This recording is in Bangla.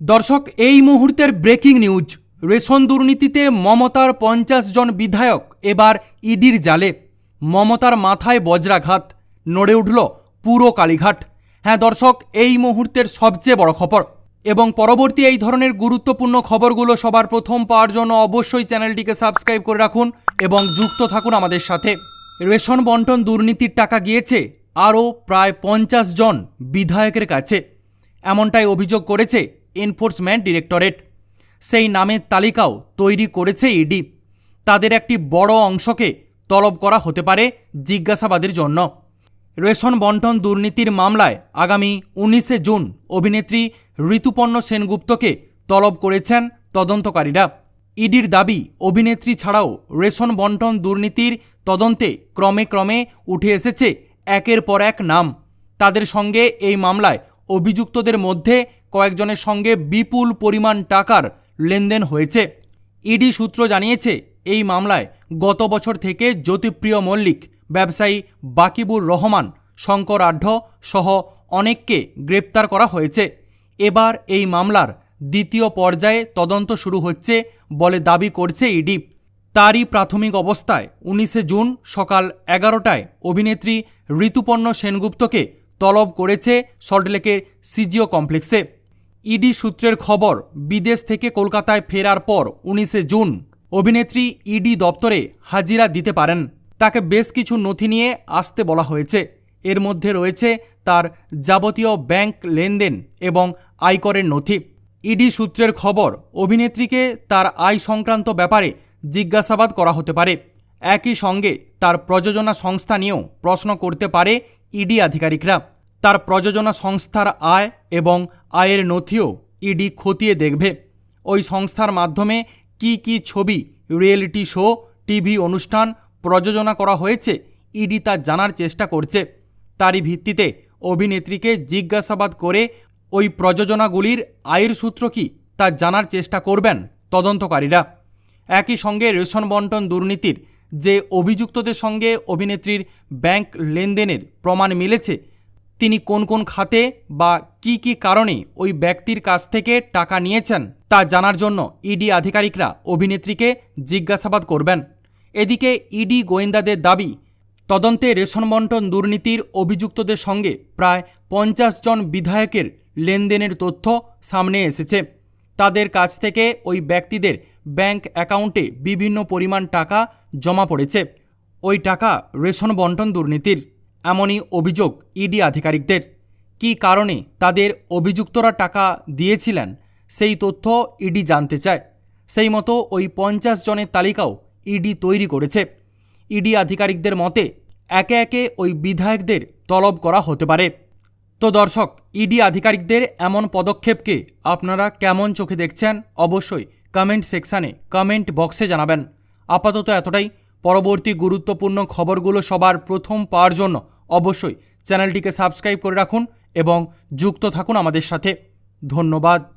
দর্শক, এই মুহূর্তের ব্রেকিং নিউজ। রেশন দুর্নীতিতে মমতার পঞ্চাশ জন বিধায়ক, এবার ইডির জালে। মমতার মাথায় বজ্রাঘাত, নড়ে উঠল পুরো কালীঘাট। হ্যাঁ দর্শক, এই মুহূর্তের সবচেয়ে বড় খবর। এবং পরবর্তী এই ধরনের গুরুত্বপূর্ণ খবরগুলো সবার প্রথম পাওয়ার জন্য অবশ্যই চ্যানেলটিকে সাবস্ক্রাইব করে রাখুন এবং যুক্ত থাকুন আমাদের সাথে। রেশন বন্টন দুর্নীতির টাকা গিয়েছে আরও প্রায় পঞ্চাশ জন বিধায়কের কাছে। এমনটাই অভিযোগ করেছে এনফোর্সমেন্ট ডিরেক্টরেট। সেই নামের তালিকাও তৈরি করেছে ইডি। তাদের একটি বড় অংশকে তলব করা হতে পারে জিজ্ঞাসাবাদের জন্য। রেশন বন্টন দুর্নীতির মামলায় আগামী উনিশে জুন অভিনেত্রী ঋতুপর্ণ সেনগুপ্তকে তলব করেছেন তদন্তকারীরা। ইডির দাবি, অভিনেত্রী ছাড়াও রেশন বন্টন দুর্নীতির তদন্তে ক্রমে ক্রমে উঠে এসেছে একের পর এক নাম। তাদের সঙ্গে এই মামলায় অভিযুক্তদের মধ্যে কয়েকজনের সঙ্গে বিপুল পরিমাণ টাকার লেনদেন হয়েছে। ইডি সূত্র জানিয়েছে, এই মামলায় গত বছর থেকে জ্যোতিপ্রিয় মল্লিক, ব্যবসায়ী বাকিবুর রহমান, শঙ্কর আঢ্য সহ অনেককে গ্রেপ্তার করা হয়েছে। এবার এই মামলার দ্বিতীয় পর্যায়ে তদন্ত শুরু হচ্ছে বলে দাবি করছে ইডি। তারই প্রাথমিক অবস্থায় উনিশে জুন সকাল এগারোটায় অভিনেত্রী ঋতুপর্ণ সেনগুপ্তকে তলব করেছে সল্টলেকের সিজিও কমপ্লেক্সে। ইডি সূত্রের খবর, বিদেশ থেকে কলকাতায় ফেরার পর উনিশে জুন অভিনেত্রী ইডি দপ্তরে হাজিরা দিতে পারেন। তাকে বেশ কিছু নথি নিয়ে আসতে বলা হয়েছে। এর মধ্যে রয়েছে তার যাবতীয় ব্যাংক লেনদেন এবং আয়করের নথি। ইডি সূত্রের খবর, অভিনেত্রীকে তার আয় সংক্রান্ত ব্যাপারে জিজ্ঞাসাবাদ করা হতে পারে। একই সঙ্গে তার প্রযোজনা সংস্থা নিয়েও প্রশ্ন করতে পারে ইডি আধিকারিকরা। তার প্রযোজনা সংস্থার আয় এবং আয়ের নথিও ইডি খতিয়ে দেখবে। ওই সংস্থার মাধ্যমে কি কি ছবি, রিয়েলিটি শো, টিভি অনুষ্ঠান প্রযোজনা করা হয়েছে, ইডি তা জানার চেষ্টা করছে। তারই ভিত্তিতে অভিনেত্রীকে জিজ্ঞাসাবাদ করে ওই প্রযোজনাগুলির আয়ের সূত্র কি তা জানার চেষ্টা করবেন তদন্তকারীরা। একই সঙ্গে রেশন বন্টন দুর্নীতির যে অভিযুক্তদের সঙ্গে অভিনেত্রীর ব্যাংক লেনদেনের প্রমাণ মিলেছে তিনি কোন কোন খাতে বা কি কি কারণে ওই ব্যক্তির কাছ থেকে টাকা নিয়েছেন তা জানার জন্য ইডি আধিকারিকরা অভিনেত্রীকে জিজ্ঞাসাবাদ করবেন। এদিকে ইডি গোয়েন্দাদের দাবি, তদন্তে রেশন বন্টন দুর্নীতির অভিযুক্তদের সঙ্গে প্রায় পঞ্চাশ জন বিধায়কের লেনদেনের তথ্য সামনে এসেছে। তাদের কাছ থেকে ওই ব্যক্তিদের ব্যাংক অ্যাকাউন্টে বিভিন্ন পরিমাণ টাকা জমা পড়েছে। ওই টাকা রেশন বন্টন দুর্নীতির। এমনই অভিযোগ ইডি আধিকারিকদের। কী কারণে তাদের অভিযুক্তরা টাকা দিয়েছিলেন, সেই তথ্য ইডি জানতে চায়। সেই মতো ওই পঞ্চাশ জনের তালিকাও ইডি তৈরি করেছে। ইডি আধিকারিকদের মতে, একে একে ওই বিধায়কদের তলব করা হতে পারে। তো দর্শক, ইডি আধিকারিকদের এমন পদক্ষেপকে আপনারা কেমন চোখে দেখছেন, অবশ্যই কমেন্ট সেকশানে কমেন্ট বক্সে জানাবেন। আপাতত এতটাই। পরবর্তী গুরুত্বপূর্ণ খবরগুলো সবার প্রথম পাওয়ার জন্য অবশ্যই চ্যানেলটিকে সাবস্ক্রাইব করে রাখুন এবং যুক্ত থাকুন আমাদের সাথে। ধন্যবাদ।